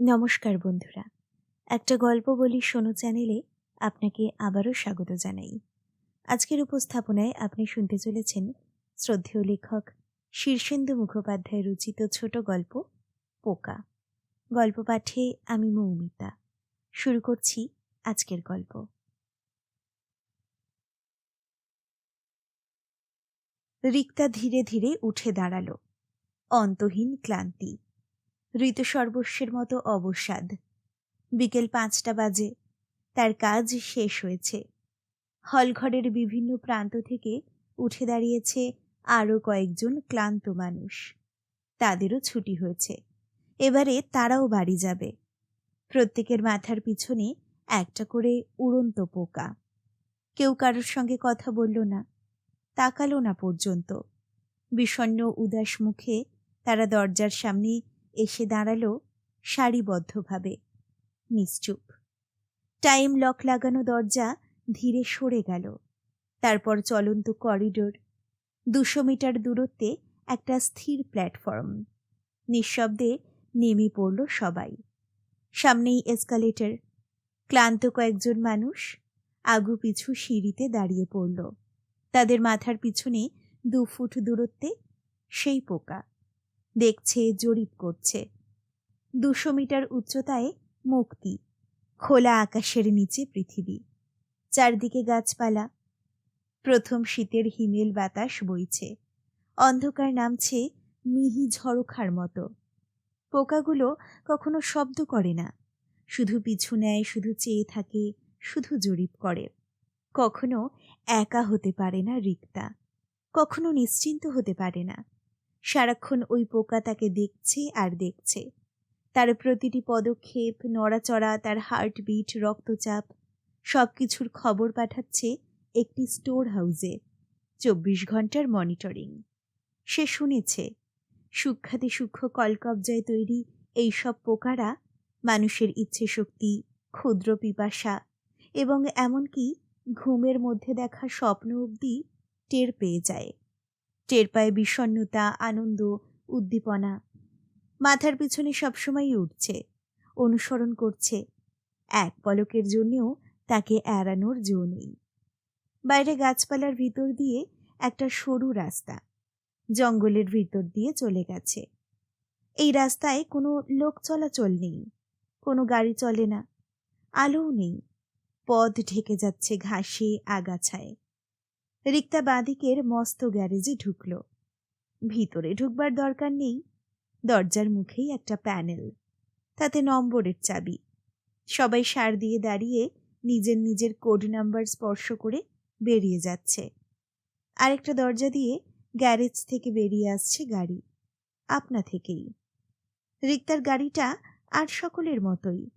নমস্কার বন্ধুরা। একটা গল্প বলি শোনো চ্যানেলে, আপনাকে আবারও স্বাগত জানাই। আজকের উপস্থাপনায় আপনি শুনতে চলেছেন শ্রদ্ধেয় লেখক শীর্ষেন্দু মুখোপাধ্যায় রচিত ছোট গল্প, পোকা। গল্প পাঠে আমি মৌমিতা। শুরু করছি আজকের গল্প। রিক্তা ধীরে ধীরে উঠে দাঁড়াল। অন্তহীন ক্লান্তি। ঋতু সর্বস্বের মতো অবসাদ। বিকেল পাঁচটা বাজে। তার কাজ শেষ হয়েছে। হলঘরের বিভিন্ন প্রান্ত থেকে উঠে দাঁড়িয়েছে আরও কয়েকজন ক্লান্ত মানুষ। তাদেরও ছুটি হয়েছে। এবারে তারাও বাড়ি যাবে। প্রত্যেকের মাথার পিছনে একটা করে উড়ন্ত পোকা। কেউ কারোর সঙ্গে কথা বলল না। তাকালো না পর্যন্ত। বিষণ্ণ উদাস মুখে তারা দরজার সামনে এসে দাঁড়াল সারিবদ্ধভাবে। নিশ্চুপ। টাইম লক লাগানো দরজা ধীরে সরে গেল। তারপর চলন্ত করিডোর। দুশো মিটার দূরত্বে একটা স্থির প্ল্যাটফর্ম। নিঃশব্দে নেমে পড়ল সবাই। সামনেই এসকালেটর। ক্লান্ত কয়েকজন মানুষ আগু পিছু সিঁড়িতে দাঁড়িয়ে পড়ল। তাদের মাথার পিছনে দু ফুট দূরত্বে সেই পোকা। দেখছে, জরিপ করছে। দুশো মিটার উচ্চতায় মুক্তি, খোলা আকাশের নিচে পৃথিবী, চারদিকে গাছপালা। প্রথম শীতের হিমেল বাতাস বইছে। অন্ধকার নামছে মিহি ঝড়োখার মতো। পোকাগুলো কখনো শব্দ করে না। শুধু পিছু নেয়, শুধু চেয়ে থাকে, শুধু জরিপ করে। কখনো একা হতে পারে না রিক্তা। কখনো নিশ্চিন্ত হতে পারে না। সারাক্ষণ ওই পোকা তাকে দেখছে আর দেখছে। তার প্রতিটি পদক্ষেপ, নড়াচড়া, তার হার্টবিট রক্তচাপ সব কিছুর খবর পাঠাচ্ছে একটি স্টোর হাউসে চব্বিশ ঘণ্টার মনিটরিং সে শুনেছে সূক্ষাতি সূক্ষ্ম কলকবজায় তৈরি এই সব পোকারা মানুষের ইচ্ছে শক্তি ক্ষুদ্র পিপাসা এবং এমনকি ঘুমের মধ্যে দেখা স্বপ্ন অবধি টের পেয়ে যায়। টের পায় বিষণ্নতা আনন্দ, উদ্দীপনা। মাথার পিছনে সবসময় উঠছে, অনুসরণ করছে। এক পলকের জন্যেও তাকে এড়ানোর জো নেই। বাইরে গাছপালার ভিতর দিয়ে একটা সরু রাস্তা, জঙ্গলের ভিতর দিয়ে চলে গেছে। এই রাস্তায় কোনো লোক চলাচল নেই, কোনো গাড়ি চলে না, আলোও নেই। পথ ঢেকে যাচ্ছে ঘাসে, আগাছায়। রিক্তা বাঁদিকের মস্ত গ্যারেজে ঢুকল। ভিতরে ঢুকবার দরকার নেই। দরজার মুখেই একটা প্যানেল। তাতে নম্বরের চাবি। সবাই সার দিয়ে দাঁড়িয়ে নিজের নিজের কোড নাম্বার স্পর্শ করে বেরিয়ে যাচ্ছে। আরেকটা দরজা দিয়ে গ্যারেজ থেকে বেরিয়ে আসছে গাড়ি। আপনা থেকেই। রিক্তার গাড়িটা আর সকলের মতোই।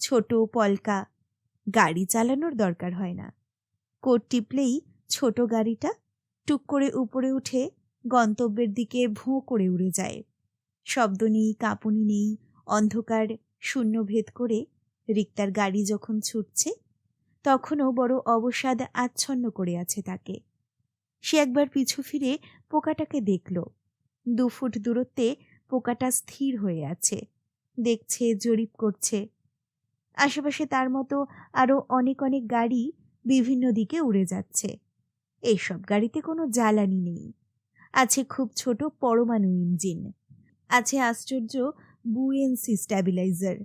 ছোট, পলকা। গাড়ি চালানোর দরকার হয় না। কোড টিপলেই ছোট গাড়িটা টুক করে উপরে উঠে গন্তব্যের দিকে ভোঁ করে উড়ে যায়। শব্দ নেই, কাঁপুনি নেই, অন্ধকার শূন্য ভেদ করে রিক্তার গাড়ি যখন ছুটছে, তখনও বড় অবসাদ আচ্ছন্ন করে আছে তাকে। সে একবার পিছু ফিরে পোকাটাকে দেখল। দু ফুট দূরত্বে পোকাটা স্থির হয়ে আছে, দেখছে, জরিপ করছে। আশেপাশে তার মতো আরও অনেক অনেক গাড়ি বিভিন্ন দিকে উড়ে যাচ্ছে। এইসব গাড়িতে কোনো জ্বালানি নেই। আছে খুব ছোট পরমাণু ইঞ্জিন। আছে আশ্চর্য বুয়েন্সি স্ট্যাবিলাইজার।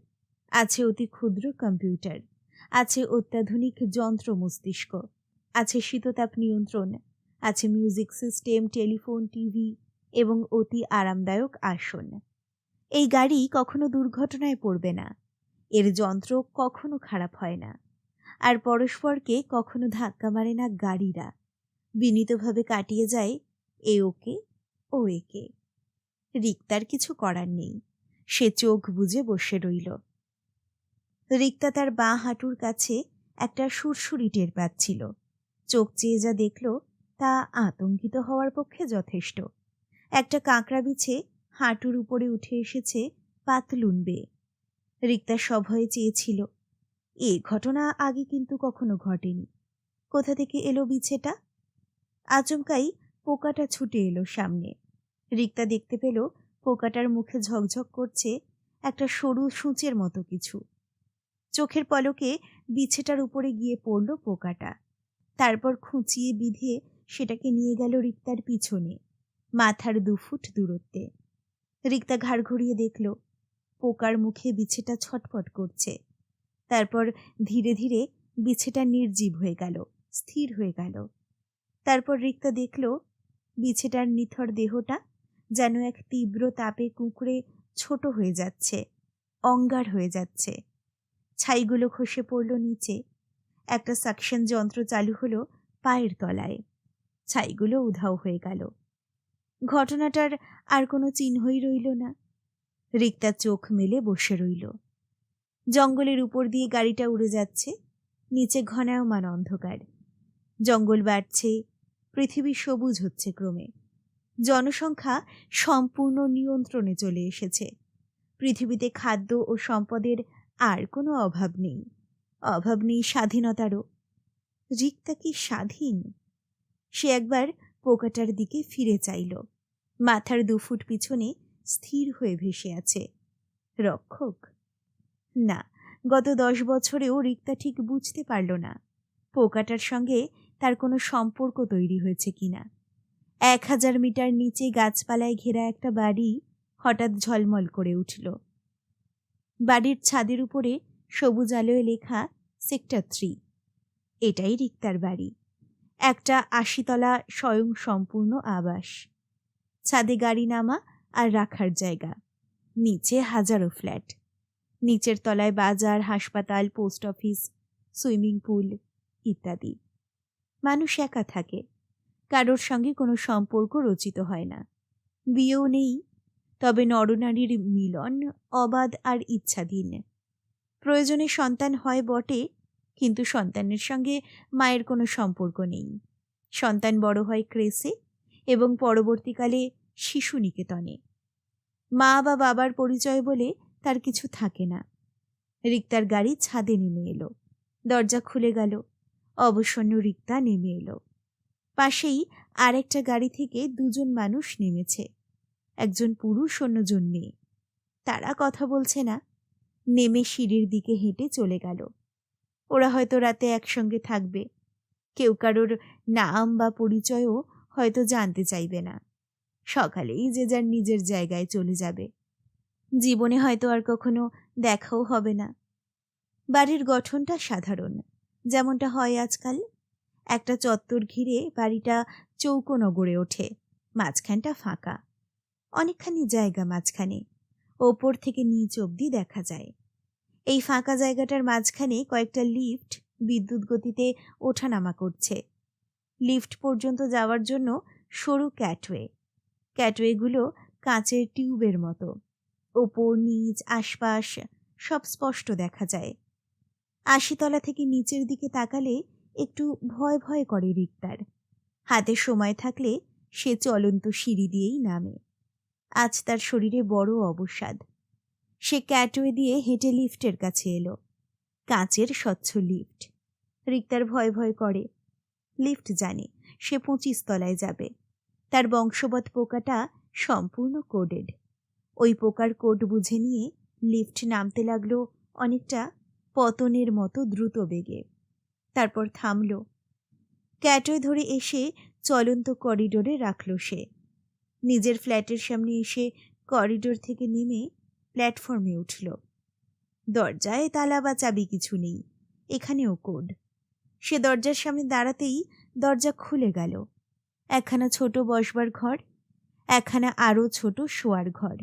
আছে অতি ক্ষুদ্র কম্পিউটার। আছে অত্যাধুনিক যন্ত্র মস্তিষ্ক। আছে শীততাপ নিয়ন্ত্রণ। আছে মিউজিক সিস্টেম, টেলিফোন, টিভি এবং অতি আরামদায়ক আসন। এই গাড়ি কখনো দুর্ঘটনায় পড়বে না। এর যন্ত্র কখনো খারাপ হয় না। আর পরস্পরকে কখনো ধাক্কা মারে না গাড়িরা। বিনীতভাবে কাটিয়ে যায়, এ ওকে, ও একে। রিক্তার কিছু করার নেই, সে চোখ বুজে বসে রইল। রিক্তা তার বাঁ হাঁটুর কাছে একটা সুরসুরি টের পাচ্ছিল। চোখ চেয়ে যা দেখল, তা আতঙ্কিত হওয়ার পক্ষে যথেষ্ট। একটা কাঁকড়া বিছে হাঁটুর উপরে উঠে এসেছে পাতলুন বেয়ে। রিক্তা সভয়ে চেয়েছিল, এ ঘটনা আগে কিন্তু কখনো ঘটেনি। কোথা থেকে এলো বিছেটা? আচমকাই পোকাটা ছুটে এলো সামনে। রিক্তা দেখতে পেল পোকাটার মুখে ঝকঝক করছে একটা সরু সূঁচের মতো কিছু। চোখের পলকে বিছেটার উপরে গিয়ে পড়ল পোকাটা। তারপর খুঁচিয়ে বিধে সেটাকে নিয়ে গেল রিক্তার পিছনে, মাথার দু ফুট দূরত্বে। রিক্তা ঘাড় ঘুরিয়ে দেখল, পোকার মুখে বিছেটা ছটফট করছে। তারপর ধীরে ধীরে বিছেটা নির্জীব হয়ে গেল, স্থির হয়ে গেল। তারপর রিক্তা দেখল, বিছেটার নিথর দেহটা যেন এক তীব্র তাপে কুঁকড়ে ছোট হয়ে যাচ্ছে, অঙ্গার হয়ে যাচ্ছে। ছাইগুলো খসে পড়ল নিচে। একটা সাকশন যন্ত্র চালু হলো পায়ের তলায়। ছাইগুলো উধাও হয়ে গেল। ঘটনাটার আর কোনো চিহ্নই রইল না। রিক্তা চোখ মেলে বসে রইল। জঙ্গলের উপর দিয়ে গাড়িটা উড়ে যাচ্ছে, নিচে ঘনায়মান অন্ধকার। জঙ্গল বাড়ছে পৃথিবী সবুজ হচ্ছে ক্রমে। জনসংখ্যা সম্পূর্ণ নিয়ন্ত্রণে চলে এসেছে। পৃথিবীতে খাদ্য ও সম্পদের আর কোনো অভাব নেই। অভাব নেই স্বাধীনতারও। রিক্তা কি স্বাধীন? সে একবার পোকাটার দিকে ফিরে চাইল। মাথার দুফুট পিছনে স্থির হয়ে ভেসে আছে। রক্ষক? না, গত দশ বছরেও রিক্তা ঠিক বুঝতে পারল না। পোকাটার সঙ্গে তার কোনো সম্পর্ক তৈরি হয়েছে কিনা এক হাজার মিটার নিচে গাছপালায় ঘেরা একটা বাড়ি হঠাৎ ঝলমল করে উঠল। বাড়ির ছাদের উপরে সবুজ আলোয় লেখা সেক্টর থ্রি। এটাই রিক্তার বাড়ি। একটা আশিতলা স্বয়ং সম্পূর্ণ আবাস। ছাদে গাড়ি নামা আর রাখার জায়গা। নিচে হাজারো ফ্ল্যাট। নিচের তলায় বাজার, হাসপাতাল, পোস্ট অফিস, সুইমিং পুল ইত্যাদি। মানুষ একা থাকে। কারোর সঙ্গে কোনো সম্পর্ক রচিত হয় না। বিয়েও নেই, তবে নরনারীর মিলন, অবাধ আর ইচ্ছাধীন। প্রয়োজনে সন্তান হয় বটে, কিন্তু সন্তানের সঙ্গে মায়ের কোনো সম্পর্ক নেই। সন্তান বড় হয় ক্রেসে এবং পরবর্তীকালে শিশু নিকেতনে মা বা বাবার পরিচয় বলে তার কিছু থাকে না। রিক্তার গাড়ি ছাদে নেমে এলো। দরজা খুলে গেল। অবসন্ন রিক্তা নেমে এলো। পাশেই আরেকটা গাড়ি থেকে দুজন মানুষ নেমেছে। একজন পুরুষ, অন্যজন মেয়ে। তারা কথা বলছে না। নেমে সিঁড়ির দিকে হেঁটে চলে গেল। ওরা হয়তো রাতে একসঙ্গে থাকবে। কেউ কারোর নাম বা পরিচয়ও হয়তো জানতে চাইবে না। সকালেই যে যার নিজের জায়গায় চলে যাবে। জীবনে হয়তো আর কখনো দেখাও হবে না। বাড়ির গঠনটা সাধারণ। যেমনটা হয় আজকাল। একটা চত্বর ঘিরে বাড়িটা চৌকোনো গড়ে ওঠে, মাঝখানটা ফাঁকা। অনেকখানি জায়গা মাঝখানে, ওপর থেকে নিচ অবধি দেখা যায়। এই ফাঁকা জায়গাটার মাঝখানে কয়েকটা লিফট বিদ্যুৎ গতিতে ওঠানামা করছে। লিফট পর্যন্ত যাওয়ার জন্য সরু ক্যাটওয়ে। ক্যাটওয়েগুলো কাঁচের টিউবের মতো। ওপর, নিচ, আশপাশ সব স্পষ্ট দেখা যায়। আশিতলা থেকে নিচের দিকে তাকালে একটু ভয় ভয় করে রিক্তার। হাতে সময় থাকলে সে চলন্ত সিঁড়ি দিয়েই নামে। আজ তার শরীরে বড় অবসাদ। সে ক্যাটওয়ে দিয়ে হেঁটে লিফটের কাছে এলো। কাঁচের স্বচ্ছ লিফট। রিক্তার ভয় ভয় করে। লিফট জানে সে পঁচিশ তলায় যাবে। তার বংশবৎ পোকাটা সম্পূর্ণ কোডেড। ওই পোকার কোড বুঝে নিয়ে লিফট নামতে লাগল অনেকটা পতনের মতো দ্রুত বেগে। তারপর থামল। ক্যাটয় ধরে এসে চলন্ত করিডোরে রাখল সে। নিজের ফ্ল্যাটের সামনে এসে করিডোর থেকে নেমে প্ল্যাটফর্মে উঠল। দরজায় তালা বা চাবি কিছু নেই, এখানেও কোড। সে দরজার সামনে দাঁড়াতেই দরজা খুলে গেল। একখানা ছোট বসবার ঘর, একখানা আরও ছোট শোয়ার ঘর।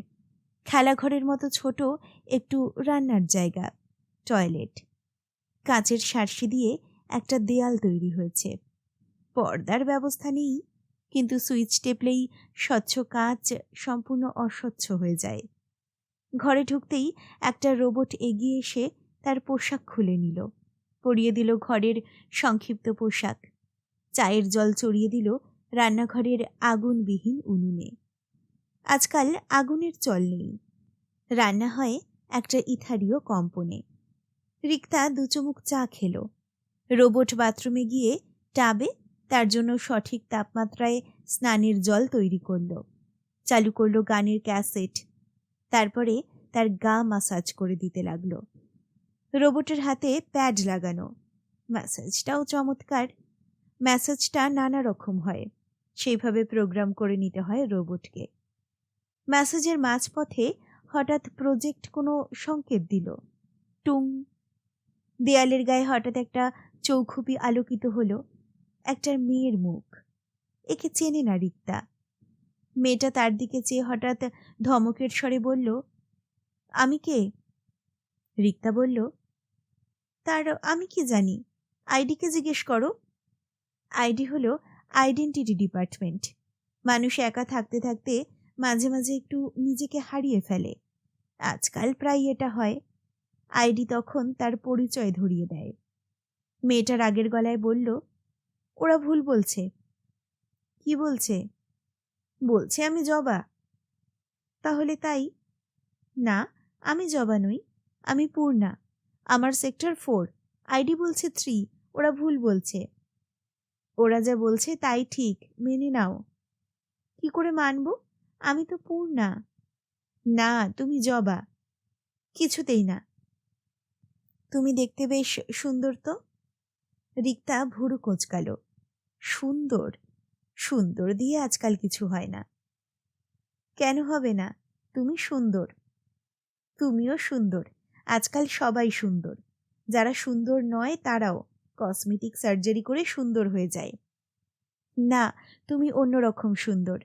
খেলাঘরের মতো ছোট, একটু রান্নার জায়গা। টয়লেট। কাঁচের সার্সি দিয়ে একটা দেয়াল তৈরি হয়েছে। পর্দার ব্যবস্থা নেই, কিন্তু সুইচ টেপলেই স্বচ্ছ কাঁচ সম্পূর্ণ অস্বচ্ছ হয়ে যায়। ঘরে ঢুকতেই একটা রোবট এগিয়ে এসে তার পোশাক খুলে নিল। পরিয়ে দিল ঘরের সংক্ষিপ্ত পোশাক। চায়ের জল চড়িয়ে দিল রান্নাঘরের আগুনবিহীন উনুনে। আজকাল আগুনের চল নেই। রান্না হয় একটা ইথারীয় কম্পনে। রিক্তা দুচুমুক চা খেলো। রোবট বাথরুমে গিয়ে টাবে তার জন্য সঠিক তাপমাত্রায় স্নানের জল তৈরি করল। চালু করল গানের ক্যাসেট। তারপরে তার গা মাসাজ করে দিতে লাগল। রোবটের হাতে প্যাড লাগানো। ম্যাসাজটাও চমৎকার। ম্যাসাজটা নানা রকম হয়। সেইভাবে প্রোগ্রাম করে নিতে হয় রোবটকে। ম্যাসেজের মাঝপথে হঠাৎ প্রজেক্ট কোনো সংকেত দিল। টুং দেয়ালের গায়ে হঠাৎ একটা চৌখুপি আলোকিত হলো, একটা মেয়ের মুখ। একে চেনে না রিক্তা। মেয়েটা তার দিকে চেয়ে হঠাৎ ধমকের স্বরে বলল, আমি কে? রিক্তা বলল, তার, আমি কি জানি? আইডিকে জিজ্ঞেস করো? আইডি হলো আইডেন্টিটি ডিপার্টমেন্ট। মানুষ একা থাকতে থাকতে মাঝে মাঝে একটু নিজেকে হারিয়ে ফেলে। আজকাল প্রায় এটা হয়। আইডি তখন তার পরিচয় ধরিয়ে দেয়। মেয়েটা রাগের গলায় বলল, ওরা ভুল বলছে। কি বলছে? বলছে আমি জবা। তাহলে তাই? না, আমি জবা নই, আমি পূর্ণা। আমার সেক্টর ফোর, আইডি বলছে থ্রি, ওরা ভুল বলছে। ওরা যা বলছে তাই ঠিক, মেনে নাও। কি করে মানব? আমি তো পূর্ণা। না, তুমি জবা। কিছুতেই না। তুমি দেখতে বেশ সুন্দর তো? রিক্তা ভুরু কোচকালো। সুন্দর? সুন্দর দিয়ে আজকাল কিছু হয় না। কেন হবে না? তুমি সুন্দর। তুমিও সুন্দর। আজকাল সবাই সুন্দর। যারা সুন্দর নয়, তারাও কসমেটিক সার্জারি করে সুন্দর হয়ে যায়। না, তুমি অন্যরকম সুন্দর।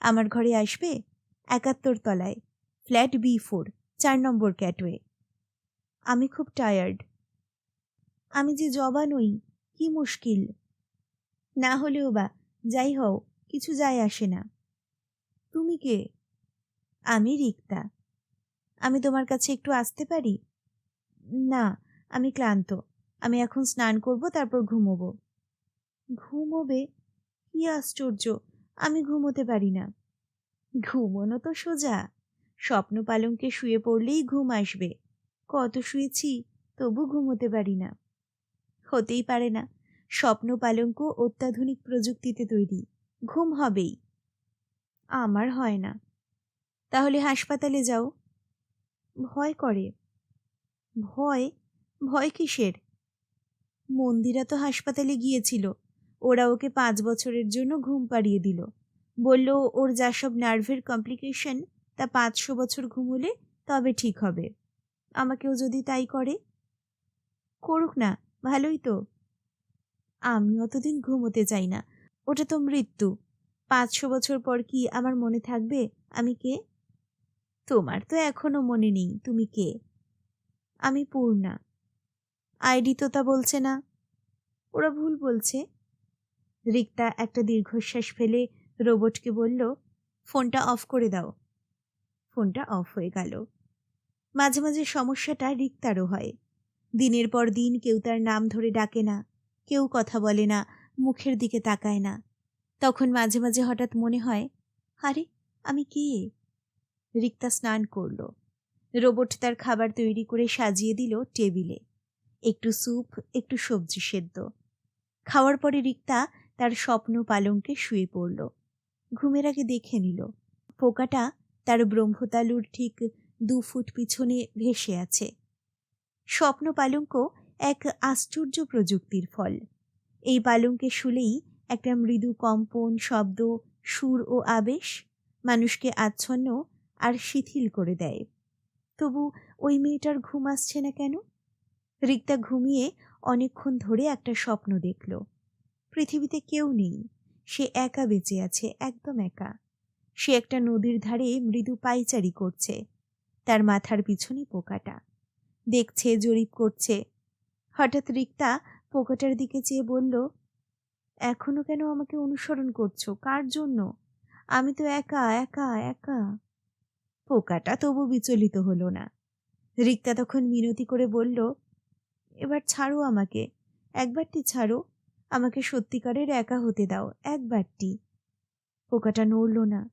আমার ঘরে আসবে একাত্তর তলায়, ফ্ল্যাট বি ফোর, চার নম্বর ক্যাটওয়ে। আমি খুব টায়ার্ড আমি যে জবা নই কি মুশকিল। না হলেও বা, যাই হও, কিছু যায় আসে না। তুমি কে? আমি রিক্তা। আমি তোমার কাছে একটু আসতে পারি? না, আমি ক্লান্ত। আমি এখন স্নান করব, তারপর ঘুমোবো। ঘুমোবে? কি আশ্চর্য, আমি ঘুমোতে পারি না। ঘুমোনো তো সোজা। স্বপ্ন পালঙ্কে শুয়ে পড়লেই ঘুম আসবে। কত শুয়েছি, তবু ঘুমোতে পারি না। হতেই পারে না, স্বপ্ন পালঙ্ক অত্যাধুনিক প্রযুক্তিতে তৈরি, ঘুম হবেই। আমার হয় না। তাহলে হাসপাতালে যাও। ভয় করে। ভয়? ভয় কিসের? মন্দিরা তো হাসপাতালে গিয়েছিল, ওরা ওকে পাঁচ বছরের জন্য ঘুম পাড়িয়ে দিল। বলল, ওর যা সব নার্ভের কমপ্লিকেশন, তা পাঁচশো বছর ঘুমোলে তবে ঠিক হবে। আমাকেও যদি তাই করে। করুক না, ভালোই তো। আমি অতদিন ঘুমোতে চাই না। ওটা তো মৃত্যু। পাঁচশো বছর পর কি আমার মনে থাকবে? আমি কে? তোমার তো এখনও মনে নেই, তুমি কে? আমি পূর্ণা। আইডি তো তা বলছে না। ওরা ভুল বলছে। রিক্তা একটা দীর্ঘশ্বাস ফেলে রোবটকে বলল, ফোনটা অফ করে দাও। ফোনটা অফ হয়ে গেল। মাঝে মাঝে সমস্যাটা রিক্তারও হয়। দিনের পর দিন কেউ তার নাম ধরে ডাকে না, কেউ কথা বলে না, মুখের দিকে তাকায় না। তখন মাঝে মাঝে হঠাৎ মনে হয়, আরে, আমি কে? রিক্তা স্নান করল। রোবট তার খাবার তৈরি করে সাজিয়ে দিল টেবিলে। একটু স্যুপ, একটু সবজি সেদ্ধ। খাওয়ার পরে রিক্তা তার স্বপ্ন পালঙ্কে শুয়ে পড়ল। ঘুমের আগে দেখে নিল, পোকাটা তার ব্রহ্মতালুর ঠিক দু ফুট পিছনে ভেসে আছে। স্বপ্ন পালঙ্ক এক আশ্চর্য প্রযুক্তির ফল। এই পালঙ্কে শুলেই একটা মৃদু কম্পন, শব্দ, সুর ও আবেশ মানুষকে আচ্ছন্ন আর শিথিল করে দেয়। তবু ওই মেয়েটার ঘুম আসছে না কেন? রিক্তা ঘুমিয়ে অনেকক্ষণ ধরে একটা স্বপ্ন দেখল। পৃথিবীতে কেউ নেই। সে একা বেঁচে আছে, একদম একা। সে একটা নদীর ধারে মৃদু পাইচারি করছে। তার মাথার পিছনে পোকাটা। দেখছে, জরিপ করছে। হঠাৎ রিক্তা পোকাটার দিকে চেয়ে বলল, এখনও কেন আমাকে অনুসরণ করছ? কার জন্য? আমি তো একা একা একা। পোকাটা তবু বিচলিত হলো না। রিক্তা তখন মিনতি করে বলল, এবার ছাড়ো আমাকে, একবারটি ছাড়ো। আমাকে সত্যিকারের একা হতে দাও, একবারটি। পোকাটা নড়ল না।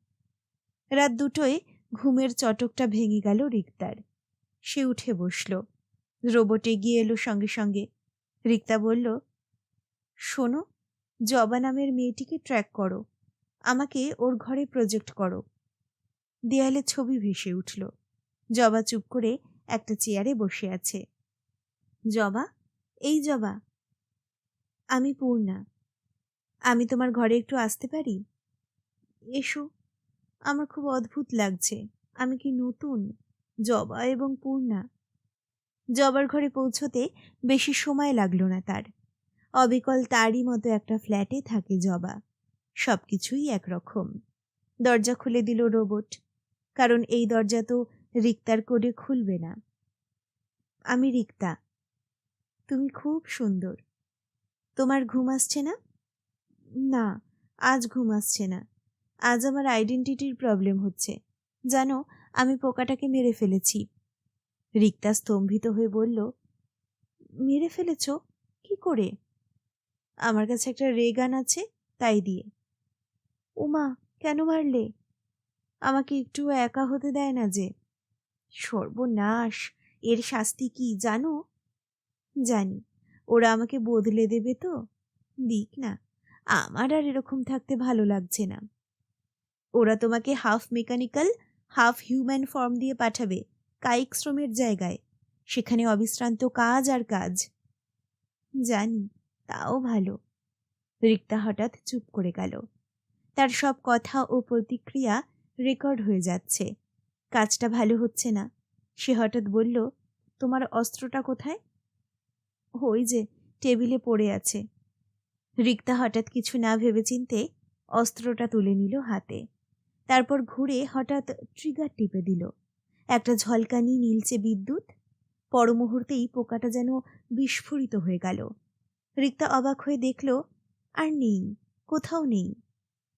রাত দুটোয় ঘুমের চটকটা ভেঙে গেল রিক্তার। সে উঠে বসল। রোবট এগিয়ে এলো সঙ্গে সঙ্গে। রিক্তা বলল, শোনো, জবা নামের মেয়েটিকে ট্র্যাক করো। আমাকে ওর ঘরে প্রজেক্ট করো। দেয়ালে ছবি ভেসে উঠল। জবা চুপ করে একটা চেয়ারে বসে আছে। জবা? এই জবা? আমি পূর্ণা। আমি তোমার ঘরে একটু আসতে পারি? এসো। আমার খুব অদ্ভুত লাগছে। আমি কি নতুন? জবা এবং পূর্ণা। জবার ঘরে পৌঁছতে বেশি সময় লাগল না তার। অবিকল তারই মতো একটা ফ্ল্যাটে থাকে জবা। সব কিছুই একরকম। দরজা খুলে দিল রোবট। কারণ এই দরজা তো রিক্তার কোডে খুলবে না। আমি রিক্তা। তুমি খুব সুন্দর। তোমার ঘুম আসছে না? না, আজ ঘুম আসছে না। আজ আমার আইডেন্টিটির প্রবলেম হচ্ছে। জানো, আমি পোকাটাকে মেরে ফেলেছি। রিক্তা স্তম্ভিত হয়ে বলল, মেরে ফেলেছ? কি করে? আমার কাছে একটা রে গান আছে, তাই দিয়ে। উমা কেন মারলে? আমাকে একটু একা হতে দেয় না যে। সর্বনাশ, এর শাস্তি কি, জানো? জানি, ওরা আমাকে বদলে দেবে তো? দিক না, আমার আর এরকম থাকতে ভালো লাগছে না। ওরা তোমাকে half mechanical half human form দিয়ে পাঠাবে, কায়িক শ্রমের জায়গায়। সেখানে অবিশ্রান্ত কাজ আর কাজ। জানি, তাও ভালো। রিক্তা হঠাৎ চুপ করে গেল। তার সব কথা ও প্রতিক্রিয়া রেকর্ড হয়ে যাচ্ছে। কাজটা ভালো হচ্ছে না। সে হঠাৎ বলল, তোমার অস্ত্রটা কোথায়? ওই যে, টেবিলে পড়ে আছে। রিক্তা হঠাৎ কিছু না ভেবেচিন্তে অস্ত্রটা তুলে নিল হাতে। তারপর ঘুরে হঠাৎ ট্রিগার টিপে দিল। একটা ঝলকানি নীলচে বিদ্যুৎ। পরমুহূর্তেই পোকাটা যেন বিস্ফোরিত হয়ে গেল। রিক্তা অবাক হয়ে দেখল, আর নেই, কোথাও নেই।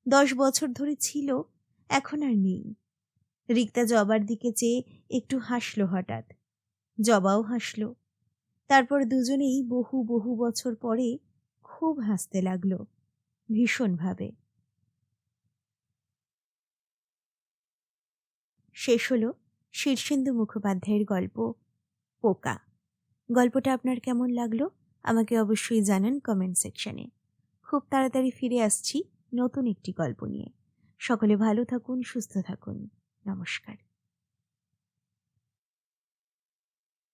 দশ বছর ধরে ছিল, এখন আর নেই। রিক্তা জবার দিকে চেয়ে একটু হাসল হঠাৎ। জবাও হাসল। তারপর দুজনেই বহু বহু বছর পরে খুব হাসতে লাগল, ভীষণভাবে। শেষ হলো শীর্ষেন্দু মুখোপাধ্যায়ের গল্প, পোকা। গল্পটা আপনার কেমন লাগল? আমাকে অবশ্যই জানান কমেন্ট সেকশনে খুব তাড়াতাড়ি ফিরে আসছি নতুন একটি গল্প নিয়ে। সকলে ভালো থাকুন, সুস্থ থাকুন। নমস্কার।